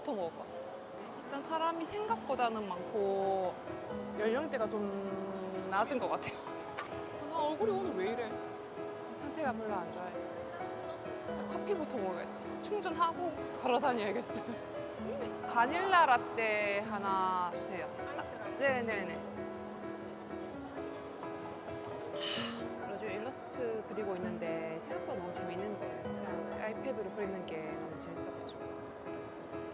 커피부터 먹을까? 일단 사람이 생각보다는 많고 연령대가 좀 낮은 것 같아요. 나 얼굴이 오늘 왜 이래? 상태가 별로 안 좋아요. 일단 커피부터 먹어야겠어. 충전하고 걸어 다녀야겠어요. 바닐라 라떼 하나 주세요. 네네네.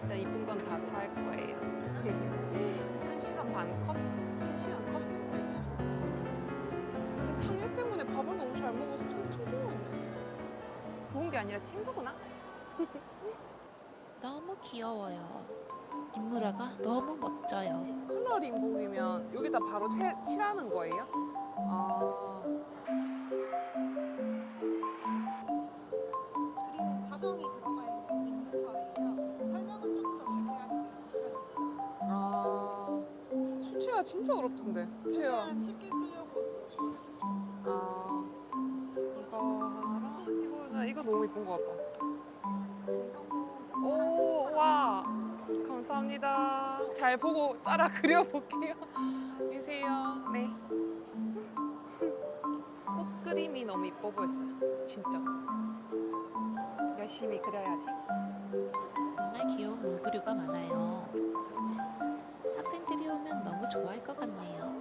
일단 이쁜 건 다 살 거예요. 한 시간 반 컷? 한 시간 컷? 요즘 당뇨 때문에 밥을 너무 잘 먹어서 퉁퉁 부었네. 부은 게 아니라 찐 거구나? 너무 귀여워요. 인물화가 너무 멋져요. 컬러링북이면 여기다 바로 채, 칠하는 거예요? 아, 채가 진짜 어렵던데. 채야. 최대한 쉽게 쓰려고. 아, 이거 하나랑 이거 나 이거 너무 이쁜 것 같다. 오, 와, 감사합니다. 잘 보고 따라 그려볼게요. 계세요. 네. 꽃 그림이 너무 이뻐 보였어요. 진짜. 열심히 그려야지. 정말 귀여운 문구류가 많아요. 학생들이 오면 너무 좋아할 것 같네요.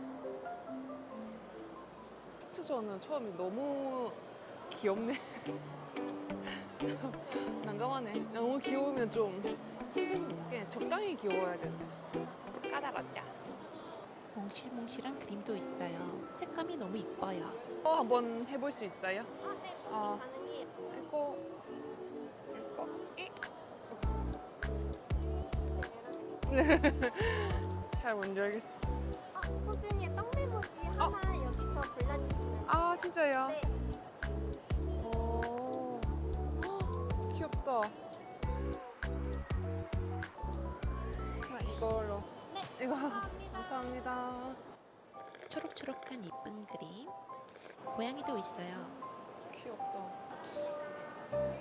피트저는 처음에 너무 귀엽네. 난감하네. 너무 귀여우면 좀 그냥 적당히 귀여워야 되는데. 까다롭냐. 몽실몽실한 그림도 있어요. 색감이 너무 이뻐요. 어, 한번 해볼 수 있어요? 아, 네. 아. 가능해요. 이거, 이거, 이. 잘 뭔지 알겠어. 아, 소준이의 떡 메모지 어? 하나 여기서 골라주시면 아, 진짜요? 네. 오, 헉, 귀엽다. 자, 이걸로. 네, 이거 감사합니다. 감사합니다. 초록초록한 이쁜 그림. 고양이도 있어요. 귀엽다.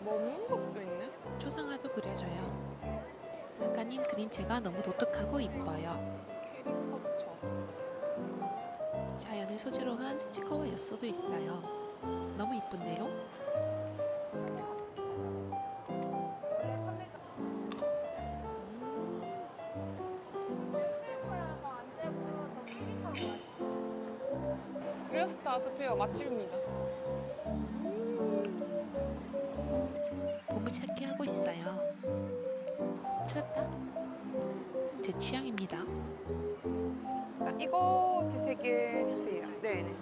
먹는 것도 있네. 초상화도 그려져요. 작가님 그림체가 너무 독특하고 이뻐요. 자연을 소재로 한 스티커와 엽서도 있어요. 너무 이쁜데요? 그레스트 아트페어 맛집입니다. 보물찾기 하고 있어요. 찾았다. 제 취향입니다. 나 이거 이렇게 세 개 네네.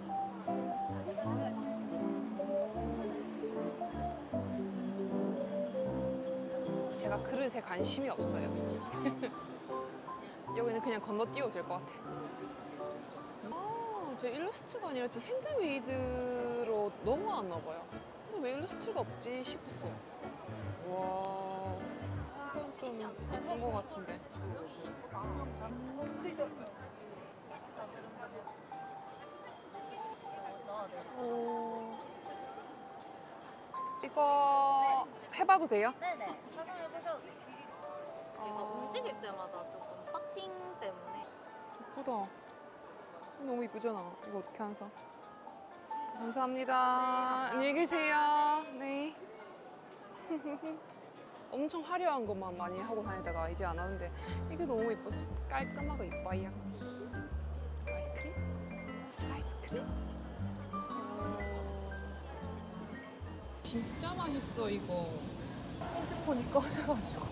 제가 그릇에 관심이 없어요. 여기는 그냥 건너뛰어도 될 것 같아. 아, 제 일러스트가 아니라 지금 핸드메이드로 넘어왔나 봐요. 근데 왜 일러스트가 없지 싶었어요. 와, 이건 좀 예쁜 것 같은데. 이거 해봐도 돼요? 네네 촬영해보셔도 돼요 이거 아, 움직일 때마다 조금 커팅 때문에 예쁘다. 너무 이쁘잖아. 이거 어떻게 하서? 감사합니다. 안녕히 계세요. 네. 엄청 화려한 것만 많이 하고 다니다가 이제 안 하는데 이게 너무 이뻤어. 깔끔하고 이뻐요. 아이스크림? 진짜 맛있어 이거. 핸드폰이 꺼져가지고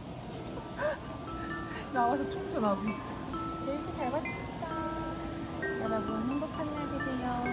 나와서 충전하고 있어. 재밌게 잘 봤습니다 여러분 행복한 날 되세요